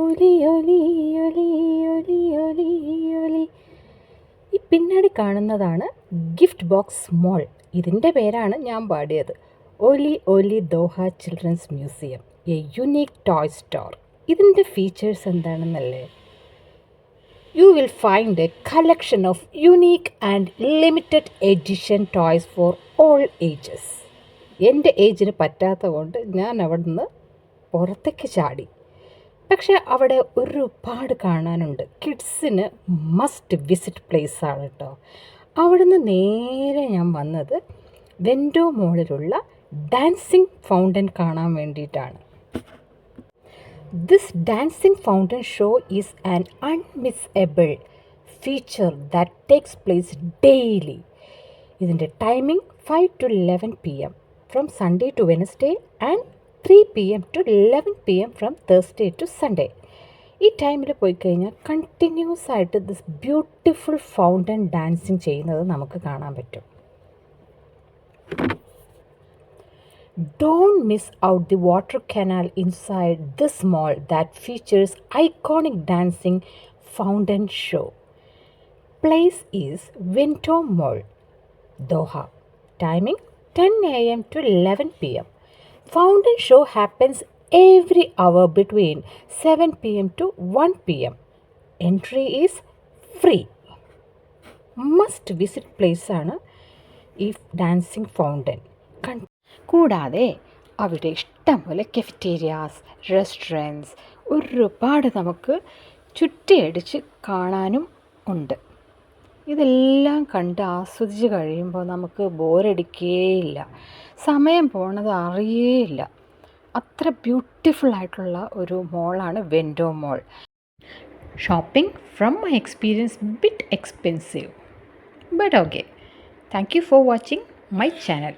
ഒലി ഒലി ഒലി ഒലി ഒലി ഒലി. ഈ പിന്നാടി കാണുന്നതാണ് gift box മോൾ. ഇതിന്റെ പേരാണ് ഞാൻ പാടിയത്. Oli Oli Doha children's museum a unique toy store. ഇതിന്റെ ഫീച്ചേഴ്സ് എന്താണെന്നല്ലേ? You will find a collection of unique and limited edition toys for all ages. എന്റെ ഏജിന് പറ്റാത്ത കൊണ്ട് ഞാൻ അവിടുന്ന് പുറത്തേക്ക് ചാടി. പക്ഷേ അവിടെ ഒരുപാട് കാണാനുണ്ട്. കിഡ്സിന് മസ്റ്റ് വിസിറ്റ് പ്ലേസ് ആണ് കേട്ടോ. അവിടുന്ന് നേരെ ഞാൻ വന്നത് വെൻഡോ മോളിലുള്ള ഡാൻസിങ് ഫൗണ്ടൻ കാണാൻ വേണ്ടിയിട്ടാണ്. This dancing fountain show is an unmissable feature that takes place daily ഇതിന്റെ timing five to eleven P M from Sunday to Wednesday and three P M to eleven P M from Thursday to Sunday ഈ ടൈമിൽ പോയി കഴിഞ്ഞാൽ continuous ആയിട്ട് this beautiful fountain dancing ചെയ്യുന്നത് നമുക്ക് കാണാൻ പറ്റും Don't miss out the water canal inside this mall that features iconic dancing fountain show. Place is Winter Mall, Doha. Timing 10 a.m. to 11 p.m. Fountain show happens every hour between 7 p.m. to 1 p.m. Entry is free. Must visit place ആണ് ഈ dancing fountain കൂടാതെ അവിടെ ഇഷ്ടംപോലെ കെഫറ്റേരിയാസ് restaurants ഒരുപാട് നമുക്ക് ചുറ്റിയടിച്ച് കാണാനും ഉണ്ട് ഇതെല്ലാം കണ്ട് ആസ്വദിച്ച് കഴിയുമ്പോൾ നമുക്ക് ബോറടിക്കുകയില്ല സമയം പോണത് അറിയേയില്ല. അത്ര ബ്യൂട്ടിഫുൾ ആയിട്ടുള്ള ഒരു മോളാണ് Vendome mall shopping from my experience bit expensive but okay thank you for watching my channel